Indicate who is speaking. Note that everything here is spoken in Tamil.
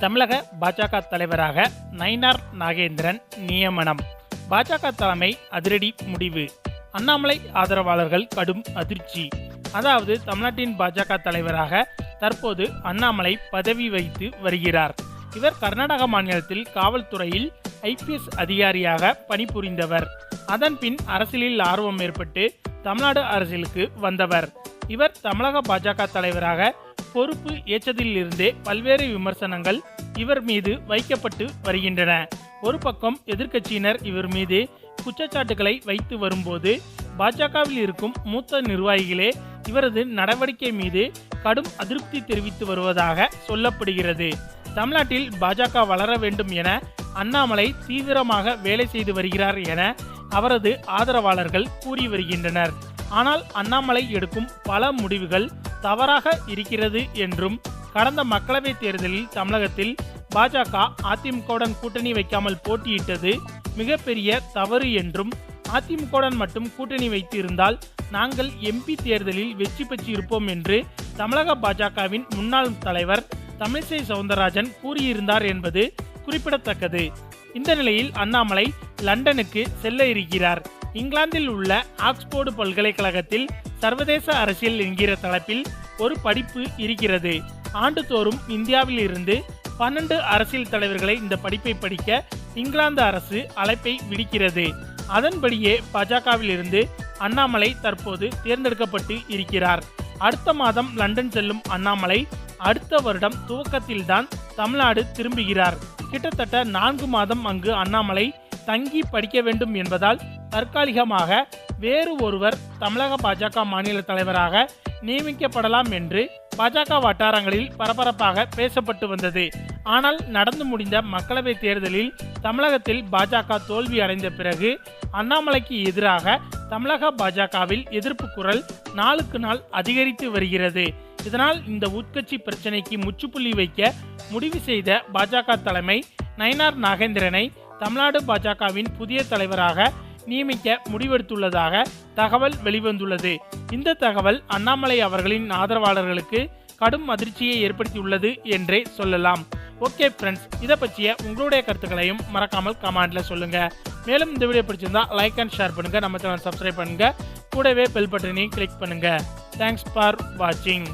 Speaker 1: தமிழக பாஜக தலைவராக நயினார் நாகேந்திரன் நியமனம். பாஜக தலைமை அதிரடி முடிவு. அண்ணாமலை ஆதரவாளர்கள் கடும் அதிர்ச்சி. அதாவது தமிழ்நாட்டின் பாஜக தலைவராக தற்போது அண்ணாமலை பதவி வைத்து வருகிறார். இவர் கர்நாடக மாநிலத்தில் காவல்துறையில் ஐபிஎஸ் அதிகாரியாக பணிபுரிந்தவர். அதன் பின் அரசியலில் ஆர்வம் ஏற்பட்டு தமிழ்நாடு அரசியலுக்கு வந்தவர். இவர் தமிழக பாஜக தலைவராக பொறுப்பு ஏற்றதிலிருந்தே பல்வேறு விமர்சனங்கள் இவர் மீது வைக்கப்பட்டு வருகின்றன. ஒரு பக்கம் எதிர்க்கட்சியினர் இவர் மீது குற்றச்சாட்டுகளை வைத்து வரும்போது பாஜகவில் இருக்கும் மூத்த நிர்வாகிகளே இவரது நடவடிக்கை மீது கடும் அதிருப்தி தெரிவித்து வருவதாக சொல்லப்படுகிறது. தமிழ்நாட்டில் பாஜக வளர வேண்டும் என அண்ணாமலை தீவிரமாக வேலை செய்து வருகிறார் என அவரது ஆதரவாளர்கள் கூறி வருகின்றனர். ஆனால் அண்ணாமலை எடுக்கும் பல முடிவுகள் தவறாக இருக்கிறது என்றும் கடந்த மக்களவைத் தேர்தலில் தமிழகத்தில் பாஜக அதிமுகவுடன் கூட்டணி வைக்காமல் போட்டியிட்டது மிகப்பெரிய தவறு என்றும் அதிமுகவுடன் மட்டும் கூட்டணி வைத்து இருந்தால் நாங்கள் எம்பி தேர்தலில் வெற்றி பெற்றிருப்போம் என்று தமிழக பாஜகவின் முன்னாள் தலைவர் தமிழிசை சவுந்தரராஜன் கூறியிருந்தார் என்பது குறிப்பிடத்தக்கது. இந்த நிலையில் அண்ணாமலை லண்டனுக்கு செல்ல இருக்கிறார். இங்கிலாந்தில் உள்ள ஆக்ஸ்போர்டு பல்கலைக்கழகத்தில் சர்வதேச அரசியல் என்கிற தலைப்பில் ஒரு படிப்பு இருக்கிறது. ஆண்டுதோறும் இந்தியாவில் இருந்து பன்னெண்டு அரசியல் தலைவர்களை இந்த படிப்பை படிக்க இங்கிலாந்து அரசு அழைப்பை விடுக்கிறது. அதன்படியே பாஜகவில் இருந்து அண்ணாமலை தற்போது தேர்ந்தெடுக்கப்பட்டு இருக்கிறார். அடுத்த மாதம் லண்டன் செல்லும் அண்ணாமலை அடுத்த வருடம் துவக்கத்தில்தான் தமிழ்நாடு திரும்புகிறார். கிட்டத்தட்ட நான்கு மாதம் அங்கு அண்ணாமலை தங்கி படிக்க வேண்டும் என்பதால் தற்காலிகமாக வேறு ஒருவர் தமிழக பாஜக மாநில தலைவராக நியமிக்கப்படலாம் என்று பாஜக வட்டாரங்களில் பரபரப்பாக பேசப்பட்டு வந்தது. ஆனால் நடந்து முடிந்த மக்களவைத் தேர்தலில் தமிழகத்தில் பாஜக தோல்வி அடைந்த பிறகு அண்ணாமலைக்கு எதிராக தமிழக பாஜகவில் எதிர்ப்பு குரல் நாளுக்கு நாள் அதிகரித்து வருகிறது. இதனால் இந்த உட்கட்சி பிரச்சனைக்கு முற்றுப்புள்ளி வைக்க முடிவு செய்த பாஜக தலைமை நயினார் நாகேந்திரனை தமிழ்நாடு பாஜகவின் புதிய தலைவராக நியமிக்க முடிவெடுத்துள்ளதாக தகவல் வெளிவந்துள்ளது. இந்த தகவல் அண்ணாமலை அவர்களின் ஆதரவாளர்களுக்கு கடும் அதிர்ச்சியை ஏற்படுத்தியுள்ளது என்றே சொல்லலாம். ஓகே ஃப்ரெண்ட்ஸ் இதை பற்றிய உங்களுடைய கருத்துக்களையும் மறக்காமல் கமெண்ட்ல சொல்லுங்க. மேலும் இந்த வீடியோ பிடிச்சிருந்தா லைக் அண்ட் ஷேர் பண்ணுங்க. நம்ம சேனல் சப்ஸ்கிரைப் பண்ணுங்க. கூடவே பெல் பட்டனையும் கிளிக் பண்ணுங்க. தேங்க்ஸ் ஃபார் வாட்சிங்